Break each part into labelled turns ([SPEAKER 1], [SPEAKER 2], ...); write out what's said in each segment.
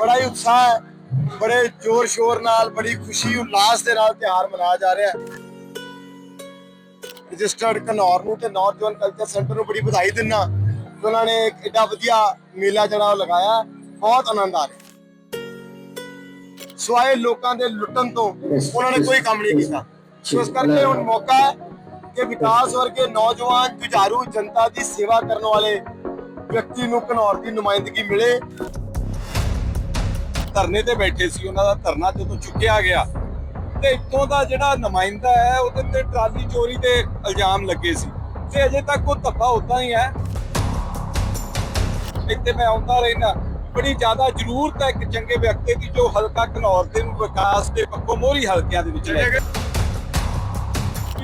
[SPEAKER 1] ਬੜਾ ਹੀ ਉਤਸ਼ਾਹ ਹੈ, ਬੜੇ ਜ਼ੋਰ ਸ਼ੋਰ ਨਾਲ, ਬੜੀ ਖੁਸ਼ੀ ਉਲਾਸ ਦੇ ਨਾਲ ਤਿਉਹਾਰ ਮਨਾਇਆ ਜਾ ਰਿਹਾ ਹੈ। ਰਜਿਸਟਰਡ ਘਨੌਰ ਨੂੰ ਤੇ ਨੌਜਵਾਨ ਕਲਚਰ ਸੈਂਟਰ ਨੂੰ ਬੜੀ ਵਧਾਈ ਦਿੰਨਾ ਉਹਨਾਂ ਨੇ ਇੱਕ ਵਧੀਆ ਮੇਲਾ ਜਿਹੜਾ ਉਹ ਲਗਾਇਆ, ਬਹੁਤ ਆਨੰਦ ਆ ਰਿਹਾ ਸਵਾਏ ਲੋਕਾਂ ਦੇ ਲੁੱਟਣ ਤੋਂ ਉਹਨਾਂ ਨੇ ਕੋਈ ਕੰਮ ਨਹੀਂ ਕੀਤਾ। ਸੋ ਇਸ ਕਰਕੇ ਹੁਣ ਮੌਕਾ ਹੈ ਕਿ ਵਿਕਾਸ ਵਰਗੇ ਨੌਜਵਾਨ, ਜੁਝਾਰੂ ਜਨਤਾ ਦੀ ਸੇਵਾ ਕਰਨ ਵਾਲੇ ਵਿਅਕਤੀ ਨੂੰ ਘਨੌਰ ਦੀ ਨੁਮਾਇੰਦਗੀ ਮਿਲੇ। ਧਰਨੇ ਤੇ ਬੈਠੇ ਸੀ, ਉਹਨਾਂ ਦਾ ਧਰਨਾ ਜਦੋਂ ਚੁੱਕਿਆ ਗਿਆ, ਤੇ ਇੱਥੋਂ ਦਾ ਜਿਹੜਾ ਨੁਮਾਇੰਦਾ ਹੈ, ਉਹਦੇ ਤੇ ਟਰਾਲੀ ਚੋਰੀ ਦੇ ਇਲਜ਼ਾਮ ਲੱਗੇ ਸੀ। ਤੇ ਅਜੇ ਤੱਕ ਉਹ ਧੱਬਾ ਉਦਾਂ ਹੀ ਹੈ। ਇੱਥੇ ਮੈਂ ਆਉਂਦਾ ਰਹਿਣਾ ਬੜੀ ਜ਼ਿਆਦਾ ਜ਼ਰੂਰਤ ਹੈ ਇੱਕ ਚੰਗੇ ਵਿਅਕਤੀ ਦੀ, ਜੋ ਹਲਕਾ ਘਨੌਰ ਦੇ ਨੂੰ ਵਿਕਾਸ ਦੇ ਪੱਖੋਂ ਮੋਹਰੀ ਹਲਕਿਆਂ ਦੇ ਵਿੱਚ ਲੈ ਕੇ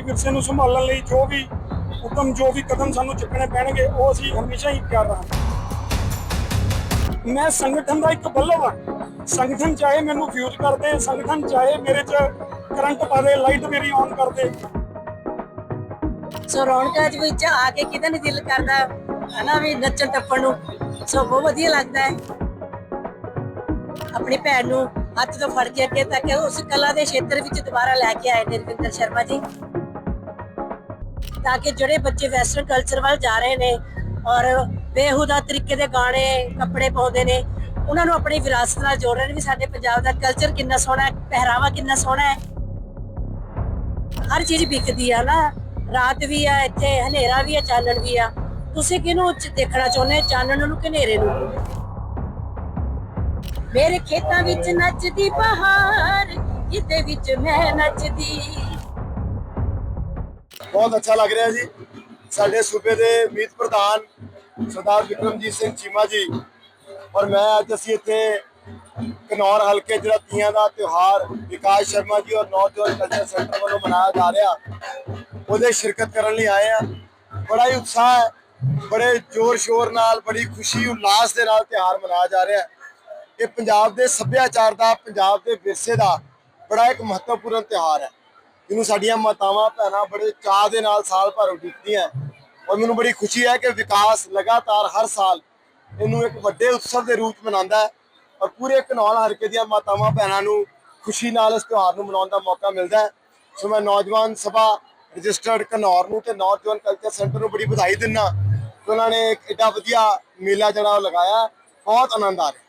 [SPEAKER 2] ਵਿਰਸੇ ਨੂੰ ਸੰਭਾਲਣ ਲਈ ਜੋ ਵੀ ਉਦਮ ਜੋ ਵੀ ਕਦਮ ਸਾਨੂੰ ਚੁੱਕਣੇ ਪੈਣਗੇ, ਉਹ ਅਸੀਂ ਹਮੇਸ਼ਾ ਹੀ ਕਰ ਰਹਾਂਗੇ ਮੈਂ ਸੰਗਠਨ ਦਾ ਇੱਕ ਬੱਲਵ ਹਾਂ। ਸੰਗਠਨ ਚਾਹੇ ਮੈਨੂੰ ਫਿਊਜ਼ ਕਰ ਸੰਗਠਨ ਚਾਹੇ ਮੇਰੇ 'ਚ ਕਰੰਟ ਪਾ ਲਾਈਟ ਮੇਰੀ ਆਨ ਕਰ
[SPEAKER 3] ਸੋ ਰੌਣਕਾਂ ਵਿੱਚ ਆ ਕੇ ਕਿਤੇ ਨਹੀਂ ਦਿਲ ਕਰਦਾ, ਹਨਾ ਵੀ ਨੱਚਣ ਟੱਪਣ ਨੂੰ। ਸੋ ਬਹੁਤ ਵਧੀਆ ਲੱਗਦਾ ਹੈ। ਆਪਣੀ ਭੈਣ ਨੂੰ ਹੱਥ ਤੋਂ ਫੜ ਕੇ ਅੱਗੇ ਤੱਕ ਉਸ ਕਲਾ ਦੇ ਖੇਤਰ ਵਿੱਚ ਦੁਬਾਰਾ ਲੈ ਕੇ ਆਏ ਨੇ ਰਵਿੰਦਰ ਸ਼ਰਮਾ ਜੀ। ਤਾਂ ਕਿ ਜਿਹੜੇ ਬੱਚੇ ਵੈਸਟਰਨ ਕਲਚਰ ਵੱਲ ਜਾ ਰਹੇ ਨੇ ਔਰ ਬੇਹੂਦਾ ਤਰੀਕੇ ਦੇ ਗਾਣੇ, ਕੱਪੜੇ ਪਾਉਂਦੇ ਨੇ ਉਹਨਾਂ ਨੂੰ ਆਪਣੀ ਵਿਰਾਸਤ ਨਾਲ ਜੋੜ ਰਹੇ ਨੇ ਵੀ ਸਾਡੇ ਪੰਜਾਬ ਦਾ ਕਲਚਰ ਕਿੰਨਾ ਸੋਹਣਾ ਹੈ, ਪਹਿਰਾਵਾ ਕਿੰਨਾ ਸੋਹਣਾ ਹੈ। ਹਰ ਚੀਜ਼ ਵਿਕਦੀ ਆ ਨਾ, ਰਾਤ ਵੀ ਆ, ਇੱਥੇ ਹਨੇਰਾ ਵੀ ਆ, ਚਾਨਣ ਵੀ ਆ। ਤੁਸੀਂ ਕਿਹਨੂੰ ਦੇਖਣਾ ਚਾਹੁੰਦੇ ਚਾਨਣ ਨੂੰ ਕਿ ਹਨੇਰੇ ਨੂੰ? ਮੇਰੇ ਖੇਤਾਂ ਵਿੱਚ ਨੱਚਦੀ ਬਹਾਰ ਕਿਤੇ ਵਿੱਚ ਮੈਂ ਨੱਚਦੀ।
[SPEAKER 1] ਬਹੁਤ ਅੱਛਾ ਲੱਗ ਰਿਹਾ ਜੀ। ਸਾਡੇ ਸੂਬੇ ਦੇ ਮੀਤ ਪ੍ਰਧਾਨ ਸਰਦਾਰ ਵਿਕਰਮਜੀਤ ਸਿੰਘ ਚੀਮਾ ਜੀ ਔਰ ਮੈਂ ਅੱਜ ਅਸੀਂ ਇੱਥੇ ਕਨੌਰ ਹਲਕੇ ਜਿਹੜਾ ਤੀਆਂ ਦਾ ਤਿਉਹਾਰ ਵਿਕਾਸ ਸ਼ਰਮਾ ਜੀ ਔਰ ਨੌਜਵਾਨ ਕਲਚਰ ਸੈਂਟਰ ਵੱਲੋਂ ਮਨਾਇਆ ਜਾ ਰਿਹਾ, ਉਹਦੇ ਸ਼ਿਰਕਤ ਕਰਨ ਲਈ ਆਏ ਆ ਬੜਾ ਹੀ ਉਤਸ਼ਾਹ ਹੈ, ਬੜੇ ਜ਼ੋਰ ਸ਼ੋਰ ਨਾਲ, ਬੜੀ ਖੁਸ਼ੀ ਉਲਾਸ ਦੇ ਨਾਲ ਤਿਉਹਾਰ ਮਨਾਇਆ ਜਾ ਰਿਹਾ ਇਹ ਪੰਜਾਬ ਦੇ ਸੱਭਿਆਚਾਰ ਦਾ, ਪੰਜਾਬ ਦੇ ਵਿਰਸੇ ਦਾ ਬੜਾ ਇੱਕ ਮਹੱਤਵਪੂਰਨ ਤਿਉਹਾਰ ਹੈ। ਜਿਹਨੂੰ ਸਾਡੀਆਂ ਮਾਤਾਵਾਂ, ਭੈਣਾਂ ਬੜੇ ਚਾਅ ਦੇ ਨਾਲ ਸਾਲ ਭਰ ਉਡੀਕਦੀਆਂ ਔਰ ਮੈਨੂੰ ਬੜੀ ਖੁਸ਼ੀ ਹੈ ਕਿ ਵਿਕਾਸ ਲਗਾਤਾਰ ਹਰ ਸਾਲ ਇਹਨੂੰ ਇੱਕ ਵੱਡੇ ਉਤਸਵ ਦੇ ਰੂਪ ਮਨਾਉਂਦਾ ਹੈ ਔਰ ਪੂਰੇ ਘਨੌਲ ਹਲਕੇ ਦੀਆਂ ਮਾਤਾਵਾਂ ਭੈਣਾਂ ਨੂੰ ਖੁਸ਼ੀ ਨਾਲ ਇਸ ਤਿਉਹਾਰ ਨੂੰ ਮਨਾਉਣ ਦਾ ਮੌਕਾ ਮਿਲਦਾ ਹੈ। ਸੋ ਮੈਂ ਨੌਜਵਾਨ ਸਭਾ ਰਜਿਸਟਰਡ ਘਨੌਰ ਨੂੰ ਤੇ ਨੌਜਵਾਨ ਕਲਚਰ ਸੈਂਟਰ ਨੂੰ ਬੜੀ ਵਧਾਈ ਦਿੰਦਾ ਕਿ ਉਹਨਾਂ ਨੇ ਇੱਕ ਵਧੀਆ ਮੇਲਾ ਜਿਹੜਾ ਉਹ ਲਗਾਇਆ ਬਹੁਤ ਆਨੰਦ ਆ ਰਿਹਾ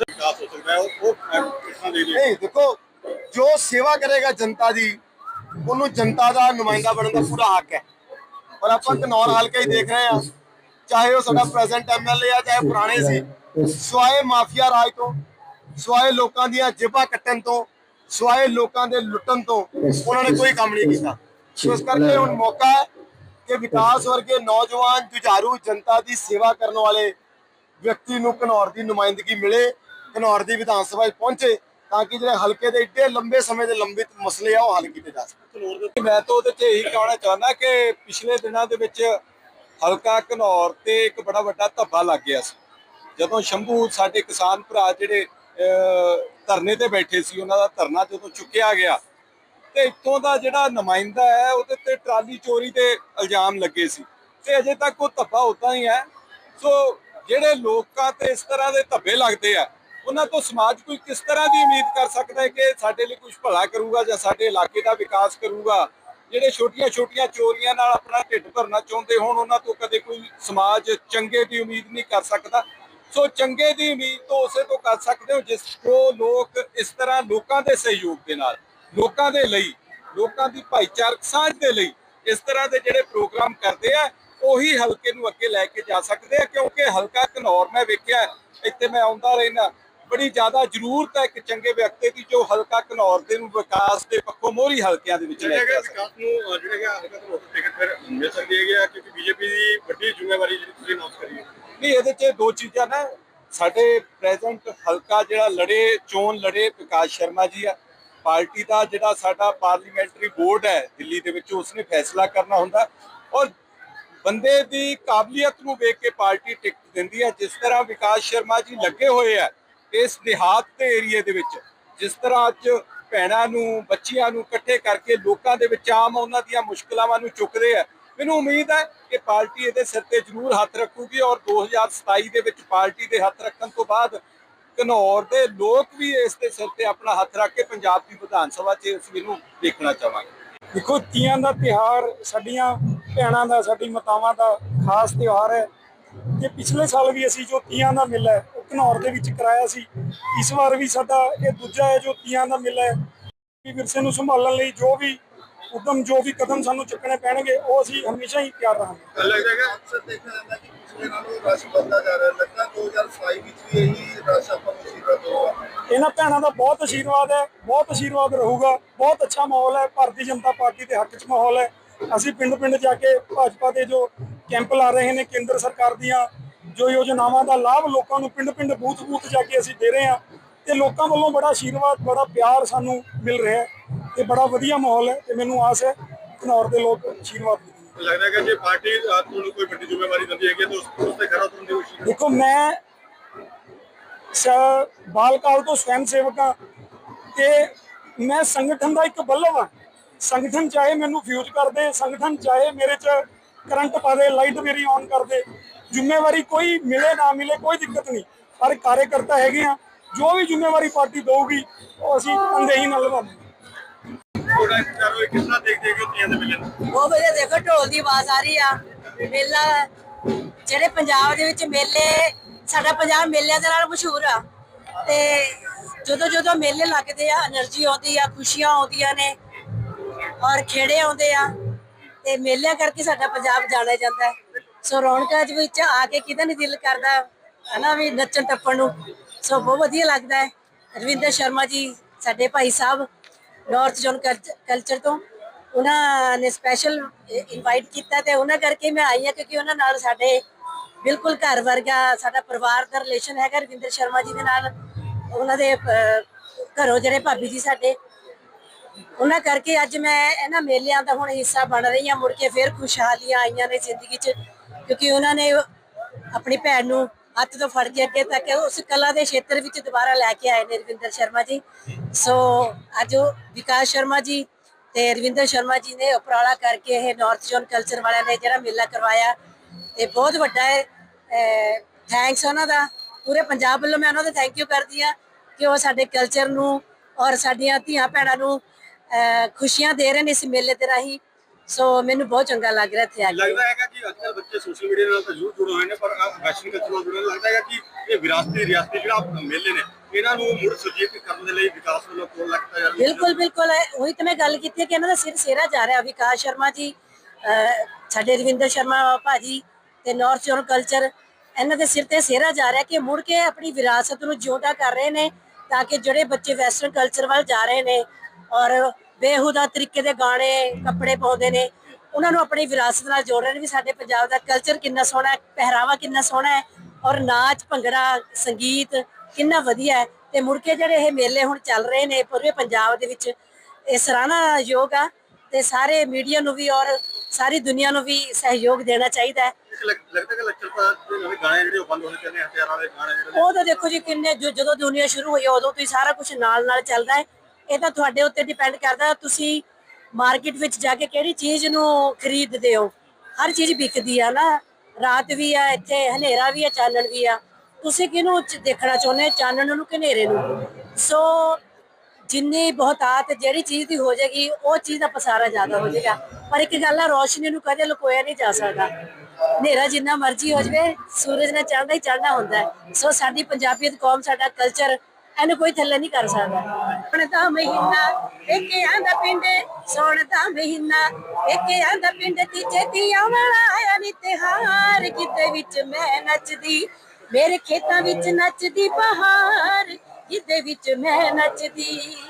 [SPEAKER 4] ਵਿਕਾਸ ਹੋ। ਸਕਦਾ ਉਹ ਉਹ ਦੇ
[SPEAKER 1] ਨਹੀਂ, ਦੇਖੋ, ਜੋ ਸੇਵਾ ਕਰੇਗਾ ਜਨਤਾ ਦੀ, ਉਹਨੂੰ ਜਨਤਾ ਦਾ ਨੁਮਾਇੰਦਾ ਬਣਨ ਦਾ ਪੂਰਾ ਹੱਕ ਹੈ। ਔਰ ਆਪਾਂ ਘਨੌਰ ਹਲਕੇ ਹੀ ਦੇਖ ਰਹੇ ਹਾਂ। ਚਾਹੇ ਉਹ ਸਾਡਾ ਪ੍ਰੈਜ਼ੈਂਟ ਐਮਐਲਏ ਆ ਚਾਹੇ ਪੁਰਾਣੇ ਸੀ ਸਵਾਏ ਮਾਫੀਆ ਰਾਜ ਤੋਂ ਸਵਾਏ ਲੋਕਾਂ ਦੀਆਂ ਜੇਬਾਂ ਕੱਟਣ ਤੋਂ ਸਵਾਏ ਲੋਕਾਂ ਦੇ ਲੁੱਟਣ ਤੋਂ ਉਹਨਾਂ ਨੇ ਕੋਈ ਕੰਮ ਨਹੀਂ ਕੀਤਾ। ਇਸ ਕਰਕੇ ਹੁਣ ਮੌਕਾ ਹੈ ਕਿ ਵਿਕਾਸ ਵਰਗੇ ਨੌਜਵਾਨ ਜੁਝਾਰੂ ਜਨਤਾ ਦੀ ਸੇਵਾ ਕਰਨ ਵਾਲੇ ਵਿਅਕਤੀ ਨੂੰ ਘਨੌਰ ਦੀ ਨੁਮਾਇੰਦਗੀ ਮਿਲੇ ਘਨੌਰ ਦੀ ਵਿਧਾਨ ਸਭਾ 'ਚ ਪਹੁੰਚੇ ਤਾਂ ਕਿ ਜਿਹੜੇ ਹਲਕੇ ਦੇ ਏਡੇ ਲੰਬੇ ਸਮੇਂ ਦੇ ਲੰਬਿਤ ਮਸਲੇ ਆ ਉਹ ਹੱਲ ਕੀਤੇ ਜਾ ਸਕਣ। ਮੈਂ ਤਾਂ ਉਹਦੇ 'ਚ ਇਹੀ ਕਹਿਣਾ ਚਾਹੁੰਦਾ ਕਿ ਪਿਛਲੇ ਦਿਨਾਂ ਦੇ ਵਿੱਚ ਹਲਕਾ ਘਨੌਰ ਤੇ ਇੱਕ ਬੜਾ ਵੱਡਾ ਧੱਬਾ ਲੱਗ ਗਿਆ ਸੀ। ਜਦੋਂ ਸ਼ੰਭੂ ਸਾਡੇ ਕਿਸਾਨ ਭਰਾ ਜਿਹੜੇ ਧਰਨੇ ਤੇ ਬੈਠੇ ਸੀ, ਉਹਨਾਂ ਦਾ ਧਰਨਾ ਜਦੋਂ ਚੁੱਕਿਆ ਗਿਆ, ਤੇ ਇੱਥੋਂ ਦਾ ਜਿਹੜਾ ਨੁਮਾਇੰਦਾ ਹੈ, ਉਹਦੇ ਤੇ ਟਰਾਲੀ ਚੋਰੀ ਦੇ ਇਲਜ਼ਾਮ ਲੱਗੇ ਸੀ। ਤੇ ਅਜੇ ਤੱਕ ਉਹ ਧੱਬਾ ਉਦਾਂ ਹੀ ਹੈ। ਸੋ ਜਿਹੜੇ ਲੋਕਾਂ ਤੇ ਇਸ ਤਰ੍ਹਾਂ ਦੇ ਧੱਬੇ ਲੱਗਦੇ ਆ, ਉਹਨਾਂ ਤੋਂ ਸਮਾਜ ਕੋਈ ਕਿਸ ਤਰ੍ਹਾਂ ਦੀ ਉਮੀਦ ਕਰ ਸਕਦਾ ਹੈ ਕਿ ਸਾਡੇ ਲਈ ਕੁਝ ਭਲਾ ਕਰੂਗਾ ਜਾਂ ਸਾਡੇ ਇਲਾਕੇ ਦਾ ਵਿਕਾਸ ਕਰੂਗਾ? ਜਿਹੜੇ ਛੋਟੀਆਂ-ਛੋਟੀਆਂ ਚੋਰੀਆਂ ਨਾਲ ਆਪਣਾ ਢਿੱਡ ਭਰਨਾ ਚਾਹੁੰਦੇ ਹੋਣ, ਉਹਨਾਂ ਤੋਂ ਕਦੇ ਕੋਈ ਸਮਾਜ ਚੰਗੇ ਦੀ ਉਮੀਦ ਨਹੀਂ ਕਰ ਸਕਦਾ। ਸੋ ਚੰਗੇ ਦੀ ਉਮੀਦ ਤੋਂ ਉਸੇ ਤੋਂ ਕਰ ਸਕਦੇ ਹੋ ਜਿਸ ਕੋ ਲੋਕ ਇਸ ਤਰ੍ਹਾਂ ਲੋਕਾਂ ਦੇ ਸਹਿਯੋਗ ਦੇ ਨਾਲ, ਲੋਕਾਂ ਦੇ ਲਈ, ਲੋਕਾਂ ਦੀ ਭਾਈਚਾਰਕ ਸਾਂਝ ਦੇ ਲਈ ਇਸ ਤਰ੍ਹਾਂ ਦੇ ਜਿਹੜੇ ਪ੍ਰੋਗਰਾਮ ਕਰਦੇ ਆ, ਉਹੀ ਹਲਕੇ ਨੂੰ ਅੱਗੇ ਲੈ ਕੇ ਜਾ ਸਕਦੇ ਆ, ਕਿਉਂਕਿ ਹਲਕਾ ਘਨੌਰ ਮੈਂ ਵੇਖਿਆ, ਇੱਥੇ ਮੈਂ ਆਉਂਦਾ ਰਹਿਣਾ ਬੜੀ ਜ਼ਿਆਦਾ ਜ਼ਰੂਰਤ ਹੈ ਇੱਕ ਚੰਗੇ ਵਿਅਕਤੀ ਦੀ ਜੋ ਹਲਕਾ ਘਨੌਰ ਦੇ ਨੂੰ ਵਿਕਾਸ ਦੇ ਪੱਖੋਂ ਮੋਹਰੀ ਹਲਕਿਆਂ ਦੇ ਵਿੱਚ ਲੈ ਕੇ
[SPEAKER 4] ਹੈਗਾ
[SPEAKER 1] ਜਾ ਸਕੇ
[SPEAKER 4] ਵਿਕਾਸ ਨੂੰ ਅਹ, ਜਿਹੜਾ ਹੈਗਾ ਹਲਕਾ ਤੋਂ ਟਿਕਟ ਫਿਰ ਮਿਲ ਸਕਦੀ ਹੈਗੀ ਆ ਕਿਉਂਕਿ ਬੀਜੇਪੀ ਦੀ ਵੱਡੀ ਜ਼ਿੰਮੇਵਾਰੀ ਜਿਹੜੀ ਤੁਸੀਂ ਅਨਾਉਂਸ ਕਰੀ ਹੈ।
[SPEAKER 1] ਨਹੀਂ ਇਹਦੇ 'ਚ ਦੋ ਚੀਜ਼ਾਂ ਨੇ। ਸਾਡੇ ਪ੍ਰੈਜ਼ੈਂਟ ਹਲਕਾ ਜਿਹੜਾ ਲੜੇ ਚੋਣ ਲੜੇ ਵਿਕਾਸ ਸ਼ਰਮਾ ਜੀ ਆ। ਪਾਰਟੀ ਦਾ ਜਿਹੜਾ ਸਾਡਾ ਪਾਰਲੀਮੈਂਟਰੀ ਬੋਰਡ ਹੈ ਦਿੱਲੀ ਦੇ ਵਿੱਚ ਉਸਨੇ ਫੈਸਲਾ ਕਰਨਾ ਹੁੰਦਾ। ਔਰ ਬੰਦੇ ਦੀ ਕਾਬਲੀਅਤ ਨੂੰ ਵੇਖ ਕੇ ਪਾਰਟੀ ਟਿਕਟ ਦਿੰਦੀ ਹੈ। ਜਿਸ ਤਰ੍ਹਾਂ ਵਿਕਾਸ ਸ਼ਰਮਾ ਜੀ ਲੱਗੇ ਹੋਏ ਆ ਇਸ ਦਿਹਾਤ ਦੇ ਏਰੀਏ ਦੇ ਵਿੱਚ, ਜਿਸ ਤਰ੍ਹਾਂ ਅੱਜ ਭੈਣਾਂ ਨੂੰ, ਬੱਚੀਆਂ ਨੂੰ ਇਕੱਠੇ ਕਰਕੇ ਲੋਕਾਂ ਦੇ ਵਿੱਚ ਆਮ ਉਹਨਾਂ ਦੀਆਂ ਮੁਸ਼ਕਲਾਂ ਨੂੰ ਚੁੱਕਦੇ ਆ। ਮੈਨੂੰ ਉਮੀਦ ਹੈ ਕਿ ਪਾਰਟੀ ਇਹਦੇ ਸਿਰ ਤੇ ਜ਼ਰੂਰ ਹੱਥ ਰੱਖੂਗੀ ਔਰ 2027 ਦੇ ਵਿੱਚ ਪਾਰਟੀ ਦੇ ਹੱਥ ਰੱਖਣ ਤੋਂ ਬਾਅਦ
[SPEAKER 5] ਘਨੌਰ ਦੇ ਲੋਕ ਵੀ ਇਸ ਦੇ ਸਿਰ ਤੇ ਆਪਣਾ ਹੱਥ ਰੱਖ ਕੇ ਪੰਜਾਬ ਦੀ ਵਿਧਾਨ ਸਭਾ 'ਚ ਇਸ ਨੂੰ ਦੇਖਣਾ ਚਾਹਾਂਗੇ।
[SPEAKER 2] ਦੇਖੋ, ਤੀਆਂ ਦਾ ਤਿਹਾਰ ਸਾਡੀਆਂ ਭੈਣਾਂ ਦਾ, ਸਾਡੀ ਮਾਤਾਵਾਂ ਦਾ ਖਾਸ ਤਿਉਹਾਰ ਹੈ। ਤੇ ਪਿਛਲੇ ਸਾਲ ਵੀ ਅਸੀਂ ਜੋ ਤੀਆਂ ਦਾ ਮੇਲਾ ਹੈ ਉਹ ਘਨੌਰ ਦੇ ਵਿੱਚ ਕਰਾਇਆ ਸੀ ਇਸ ਵਾਰ ਵੀ ਸਾਡਾ ਇਹ ਦੂਜਾ ਹੈ ਜੋ ਤੀਆਂ ਦਾ ਮੇਲਾ ਹੈ। ਵੀ ਵਿਰਸੇ ਨੂੰ ਸੰਭਾਲਣ ਲਈ ਜੋ ਵੀ ਉਦਮ ਜੋ ਵੀ ਕਦਮ ਸਾਨੂੰ ਚੁੱਕਣੇ ਪੈਣਗੇ ਉਹ ਅਸੀਂ ਹਮੇਸ਼ਾ ਹੀ ਤਿਆਰ ਰਹਾਂਗੇ।
[SPEAKER 4] ਲੱਗਦਾ ਹੈਗਾ
[SPEAKER 6] ਅਕਸਰ ਦੇਖਿਆ ਜਾਂਦਾ ਕਿ ਪਿਛਲੇ ਨਾਲੋਂ ਰਸ਼ ਵੱਧਦਾ ਜਾ ਰਿਹਾ ਲੱਗਦਾ 2027 ਵਿੱਚ ਵੀ ਇਹੀ ਰਸ਼ ਆਪਾਂ ਨੂੰ ਸੀਰਤ ਹੋਊਗਾ
[SPEAKER 2] ਇਹਨਾਂ ਭੈਣਾਂ ਦਾ ਬਹੁਤ ਆਸ਼ੀਰਵਾਦ ਹੈ ਬਹੁਤ ਆਸ਼ੀਰਵਾਦ ਰਹੂਗਾ ਬਹੁਤ ਅੱਛਾ ਮਾਹੌਲ ਹੈ ਭਾਰਤੀ ਜਨਤਾ ਪਾਰਟੀ ਦੇ ਹੱਕ 'ਚ ਮਾਹੌਲ ਹੈ। ਅਸੀਂ ਪਿੰਡ ਪਿੰਡ ਜਾ ਕੇ ਭਾਜਪਾ ਦੇ ਜੋ ਕੈਂਪ ਲਾ ਰਹੇ ਨੇ ਕੇਂਦਰ ਸਰਕਾਰ ਦੀਆਂ ਜੋ ਯੋਜਨਾਵਾਂ ਦਾ ਲਾਭ ਲੋਕਾਂ ਨੂੰ ਪਿੰਡ ਪਿੰਡ ਬੂਥ ਬੂਥ ਜਾ ਕੇ ਅਸੀਂ ਦੇ ਰਹੇ ਹਾਂ। ਤੇ ਲੋਕਾਂ ਵੱਲੋਂ ਬੜਾ ਆਸ਼ੀਰਵਾਦ ਬੜਾ ਪਿਆਰ ਸਾਨੂੰ ਮਿਲ ਰਿਹਾ ਹੈ। ਤੇ ਬੜਾ ਵਧੀਆ ਮਾਹੌਲ ਹੈ ਤੇ ਮੈਨੂੰ ਆਸ ਹੈ ਘਨੌਰ ਦੇ ਲੋਕ ਆਸ਼ੀਰਵਾਦ ਦੇਣਗੇ
[SPEAKER 4] ਲੱਗਦਾ ਹੈਗਾ ਜੇ ਪਾਰਟੀ ਤੁਹਾਨੂੰ ਕੋਈ ਵੱਡੀ ਜ਼ਿੰਮੇਵਾਰੀ ਦਿੰਦੀ ਹੈਗੀ ਹੈ ਤਾਂ ਉਸ ਉਸ ਤੇ ਖਰਾ ਉਤਰਨ ਦੀ ਕੋਸ਼ਿਸ਼
[SPEAKER 2] ਦੇਖੋ ਮੈਂ ਸ- ਬਾਲ ਕਾਲ ਤੋਂ ਸਵੈਮ ਸੇਵਕ ਹਾਂ ਤੇ ਮੈਂ ਸੰਗਠਨ ਦਾ ਇੱਕ ਬੱਲਵ ਹਾਂ। ਸੰਗਠਨ ਚਾਹੇ ਮੈਨੂੰ ਫਿਊਜ਼ ਕਰ ਦੇ ਸੰਗਠਨ ਚਾਹੇ ਮੇਰੇ ਚ करंट पा दे लाइट मेरी ऑन कर दे ਜ਼ਿੰਮੇਵਾਰੀ ਕੋਈ ਮਿਲੇ ਨਾ ਮਿਲੇ ਕੋਈ ਦਿੱਕਤ ਨਹੀਂ। ਪਰ ਕਾਰਜਕਰਤਾ ਹੈਗੇ ਆ। ਜੋ ਵੀ ਜ਼ਿੰਮੇਵਾਰੀ ਪਾਰਟੀ ਦੇਊਗੀ ਉਹ ਅਸੀਂ ਅੰਦੇਹੀ ਨਾਲ
[SPEAKER 4] ਲਵਾਂਗੇ ਮੇਲਾ
[SPEAKER 3] ਜਿਹੜੇ ਪੰਜਾਬ ਦੇ ਵਿੱਚ ਮੇਲੇ ਸਾਡਾ ਪੰਜਾਬ ਮੇਲਿਆਂ ਦੇ ਨਾਲ ਮਸ਼ਹੂਰ ਆ। ਤੇ ਜਦੋਂ ਜਦੋਂ ਮੇਲੇ ਲੱਗਦੇ ਆ એનર્ਜੀ ਆਉਂਦੀ ਆ ਖੁਸ਼ੀਆਂ ਆਉਂਦੀਆਂ ਨੇ ਔਰ ਖੇੜੇ ਆਉਂਦੇ ਆ। ਤੇ ਮੇਲਿਆਂ ਕਰਕੇ ਸਾਡਾ ਪੰਜਾਬ ਜਾਣਿਆ ਜਾਂਦਾ ਹੈ। ਸੋ ਰੌਣਕਾਂ ਦੇ ਵਿੱਚ ਆ ਕੇ ਕਿਹਦਾ ਨਹੀਂ ਦਿਲ ਕਰਦਾ, ਹਨਾ ਵੀ ਨੱਚਣ ਟੱਪਣ ਨੂੰ। ਸੋ ਬਹੁਤ ਵਧੀਆ ਲੱਗਦਾ ਹੈ। ਰਵਿੰਦਰ ਸ਼ਰਮਾ ਜੀ, ਸਾਡੇ Bhai Sahib north zone culture ਤੋਂ ਉਹਨਾਂ ਨੇ ਸਪੈਸ਼ਲ ਇਨਵਾਈਟ ਕੀਤਾ ਤੇ ਉਹਨਾਂ ਕਰਕੇ ਮੈਂ ਆਈ ਹਾਂ ਕਿਉਂਕਿ ਉਹਨਾਂ ਨਾਲ ਸਾਡੇ ਬਿਲਕੁਲ ਘਰ ਵਰਗਾ ਸਾਡਾ ਪਰਿਵਾਰ ਦਾ ਰਿਲੇਸ਼ਨ ਹੈਗਾ ਰਵਿੰਦਰ ਸ਼ਰਮਾ ਜੀ ਦੇ ਨਾਲ। ਉਹਨਾਂ ਦੇ ਘਰੋਂ ਜਿਹੜੇ ਭਾਬੀ ਜੀ ਸਾਡੇ ਉਹਨਾਂ ਕਰਕੇ ਅੱਜ ਮੈਂ ਇਹਨਾਂ ਮੇਲਿਆਂ ਦਾ ਹੁਣ ਹਿੱਸਾ ਬਣ ਰਹੀ ਹਾਂ, ਮੁੜ ਕੇ ਫਿਰ ਖੁਸ਼ਹਾਲੀਆਂ ਆਈਆਂ ਨੇ ਜ਼ਿੰਦਗੀ 'ਚ, ਕਿਉਂਕਿ ਉਹਨਾਂ ਨੇ ਆਪਣੀ ਭੈਣ ਨੂੰ ਹੱਥ ਤੋਂ ਫੜ ਕੇ ਅੱਗੇ ਤੱਕ ਉਸ ਕਲਾ ਦੇ ਖੇਤਰ ਵਿੱਚ ਦੁਬਾਰਾ ਲੈ ਕੇ ਆਏ ਨੇ ਰਵਿੰਦਰ ਸ਼ਰਮਾ ਜੀ। ਸੋ ਅੱਜ ਉਹ ਵਿਕਾਸ ਸ਼ਰਮਾ ਜੀ ਤੇ ਰਵਿੰਦਰ ਸ਼ਰਮਾ ਜੀ ਨੇ ਉਪਰਾਲਾ ਕਰਕੇ ਇਹ ਨਾਰਥ ਜ਼ੋਨ ਕਲਚਰ ਵਾਲਿਆਂ ਨੇ ਜਿਹੜਾ ਮੇਲਾ ਕਰਵਾਇਆ ਤੇ ਬਹੁਤ ਵੱਡਾ ਹੈ। ਥੈਂਕਸ ਉਹਨਾਂ ਦਾ, ਪੂਰੇ ਪੰਜਾਬ ਵੱਲੋਂ ਮੈਂ ਉਹਨਾਂ ਦਾ ਥੈਂਕ ਯੂ ਕਰਦੀ ਆ ਕਿ ਉਹ ਸਾਡੇ ਕਲਚਰ ਨੂੰ ਔਰ ਸਾਡੀਆਂ ਧੀਆਂ ਭੈਣਾਂ ਨੂੰ ਅਹ, ਖੁਸ਼ੀਆਂ ਦੇ ਰਹੇ ਨੇ ਇਸ ਮੇਲੇ ਦੇ ਰਾਹੀਂ। ਸੋ ਮੈਨੂੰ ਬਹੁਤ ਚੰਗਾ ਲੱਗ ਰਿਹਾ ਇੱਥੇ ਆ ਕੇ।
[SPEAKER 4] ਲੱਗਦਾ ਹੈਗਾ ਕਿ ਅੱਜ ਕੱਲ੍ਹ ਬੱਚੇ ਸੋਸ਼ਲ ਮੀਡੀਆ ਨਾਲ ਤਾਂ ਜ਼ਰੂਰ ਜੁੜੇ ਹੋਏ ਨੇ ਪਰ ਵੈਸਟਰਨ ਕਲਚਰ ਨਾਲ ਜੁੜੇ ਨੇ। ਲੱਗਦਾ ਹੈਗਾ ਕਿ ਇਹ ਵਿਰਾਸਤੀ ਰਿਆਸਤੀ ਜਿਹੜਾ ਮੇਲੇ ਨੇ ਇਹਨਾਂ ਨੂੰ ਮੁੜ ਸੁਰਜੀਤ ਕਰਨ ਦੇ ਲਈ ਵਿਕਾਸ ਵੱਲੋਂ ਕੋਲ ਲੱਗਦਾ ਜਾ ਰਿਹਾ।
[SPEAKER 3] ਬਿਲਕੁਲ ਬਿਲਕੁਲ। ਉਹੀ ਤਾਂ ਮੈਂ ਗੱਲ ਕੀਤੀ ਹੈ ਕਿ ਇਹਨਾਂ ਦਾ ਸਿਰ ਸੇਰਾ ਜਾ ਰਿਹਾ। ਵਿਕਾਸ ਸ਼ਰਮਾ ਜੀ ਅਹ, ਸਾਡੇ ਰਵਿੰਦਰ ਸ਼ਰਮਾ ਭਾਜੀ ਤੇ ਨਾਰਥ ਜ਼ੋਨ ਕਲਚਰ ਇਹਨਾਂ ਦੇ ਸਿਰ ਤੇ ਸੇਰਾ ਜਾ ਰਿਹਾ ਕਿ ਮੁੜ ਕੇ ਆਪਣੀ ਵਿਰਾਸਤ ਨੂੰ ਜਿਉਂਦਾ ਕਰ ਰਹੇ ਨੇ। ਤਾਂ ਕਿ ਜਿਹੜੇ ਬੱਚੇ ਵੈਸਟਰਨ ਕਲਚਰ ਵੱਲ ਜਾ ਰਹੇ ਨੇ ਔਰ ਬੇਹੂਦਾ ਤਰੀਕੇ ਦੇ ਗਾਣੇ, ਕੱਪੜੇ ਪਾਉਂਦੇ ਨੇ, ਉਹਨਾਂ ਨੂੰ ਆਪਣੀ ਵਿਰਾਸਤ ਨਾਲ ਜੋੜ ਰਹੇ ਨੇ ਵੀ ਸਾਡੇ ਪੰਜਾਬ ਦਾ ਕਲਚਰ ਕਿੰਨਾ ਸੋਹਣਾ ਹੈ, ਪਹਿਰਾਵਾ ਕਿੰਨਾ ਸੋਹਣਾ ਹੈ ਔਰ ਨਾਚ, ਭੰਗੜਾ, ਸੰਗੀਤ ਕਿੰਨਾ ਵਧੀਆ ਹੈ ਤੇ ਮੁੜ ਕੇ ਜਿਹੜੇ ਇਹ ਮੇਲੇ ਹੁਣ ਚੱਲ ਰਹੇ ਨੇ ਪੂਰੇ ਪੰਜਾਬ ਦੇ ਵਿੱਚ, ਇਹ ਸਰਾਹਣਾ ਯੋਗ ਆ ਤੇ ਸਾਰੇ ਮੀਡੀਆ ਨੂੰ ਵੀ ਔਰ ਸਾਰੀ ਦੁਨੀਆ ਨੂੰ ਵੀ ਸਹਿਯੋਗ ਦੇਣਾ ਚਾਹੀਦਾ ਹੈ।
[SPEAKER 4] ਲੱਗਦਾ ਕਿ ਲੱਚਰ ਪਾ ਦੇ ਨਵੇਂ ਗਾਣੇ ਜਿਹੜੇ ਉਹ ਬੰਦ ਹੋਣੇ ਚਾਹੀਦੇ ਨੇ ਹਥਿਆਰਾਂ ਦੇ ਗਾਣੇ ਜਿਹੜੇ ਨੇ।
[SPEAKER 3] ਉਹ ਤਾਂ ਦੇਖੋ ਜੀ ਕਿੰਨੇ ਜਦੋਂ ਦੁਨੀਆ ਸ਼ੁਰੂ ਹੋਈ ਉਦੋਂ ਤੋਂ ਹੀ ਸਾਰਾ ਕੁਝ ਨਾਲ ਨਾਲ ਚੱਲਦਾ ਹੈ। ਇਹ ਤਾਂ ਤੁਹਾਡੇ ਉੱਤੇ ਡਿਪੈਂਡ ਕਰਦਾ ਤੁਸੀਂ ਮਾਰਕੀਟ ਵਿੱਚ ਜਾ ਕੇ ਕਿਹੜੀ ਚੀਜ਼ ਨੂੰ ਖਰੀਦਦੇ ਹੋ? ਹਰ ਚੀਜ਼ ਵਿਕਦੀ ਆ ਨਾ। ਰਾਤ ਵੀ ਆ ਇੱਥੇ ਹਨੇਰਾ ਵੀ ਆ ਚਾਨਣ ਵੀ ਆ। ਤੁਸੀਂ ਕਿਹਨੂੰ ਦੇਖਣਾ ਚਾਹੁੰਦੇ ਚਾਨਣ ਨੂੰ ਕਿ ਹਨੇਰੇ ਨੂੰ? ਸੋ ਜਿੰਨੀ ਬਹੁਤਾਤ ਜਿਹੜੀ ਚੀਜ਼ ਦੀ ਹੋ ਜਾਏਗੀ, ਉਹ ਚੀਜ਼ ਦਾ ਪਸਾਰਾ ਜ਼ਿਆਦਾ ਹੋ ਜਾਏਗਾ। ਪਰ ਇੱਕ ਗੱਲ ਆ, ਰੋਸ਼ਨੀ ਨੂੰ ਕਦੇ ਲੁਕੋਇਆ ਨਹੀਂ ਜਾ ਸਕਦਾ। ਹਨੇਰਾ ਜਿੰਨਾ ਮਰਜ਼ੀ ਹੋ ਜਾਵੇ, ਸੂਰਜ ਨੇ ਚੜ੍ਹਨਾ ਹੀ ਚੜ੍ਹਨਾ ਹੁੰਦਾ ਹੈ। ਸੋ ਸਾਡੀ ਪੰਜਾਬੀਅਤ ਕੌਮ, ਸਾਡਾ ਕਲਚਰ ਇਹਨੂੰ ਕੋਈ ਥੱਲੇ ਨਹੀਂ ਕਰ ਸਕਦਾ। ਹੁਣ ਤਾਂ ਮਹੀਨਾ ਪੇਕਿਆਂ ਦਾ ਪਿੰਡ, ਸੋਣ ਦਾ ਮਹੀਨਾ ਪੇਕਿਆਂ ਦਾ ਪਿੰਡ, ਤੀਜੇ ਦੀਆਂ ਵਾਲਾ ਆਇਆ ਨੀ ਤਿਹਾਰ ਕਿਤੇ ਵਿੱਚ ਮੈਂ ਨੱਚਦੀ, ਮੇਰੇ ਖੇਤਾਂ ਵਿੱਚ ਨੱਚਦੀ ਬਹਾਰ ਜਿਹਦੇ ਵਿੱਚ ਮੈਂ ਨੱਚਦੀ।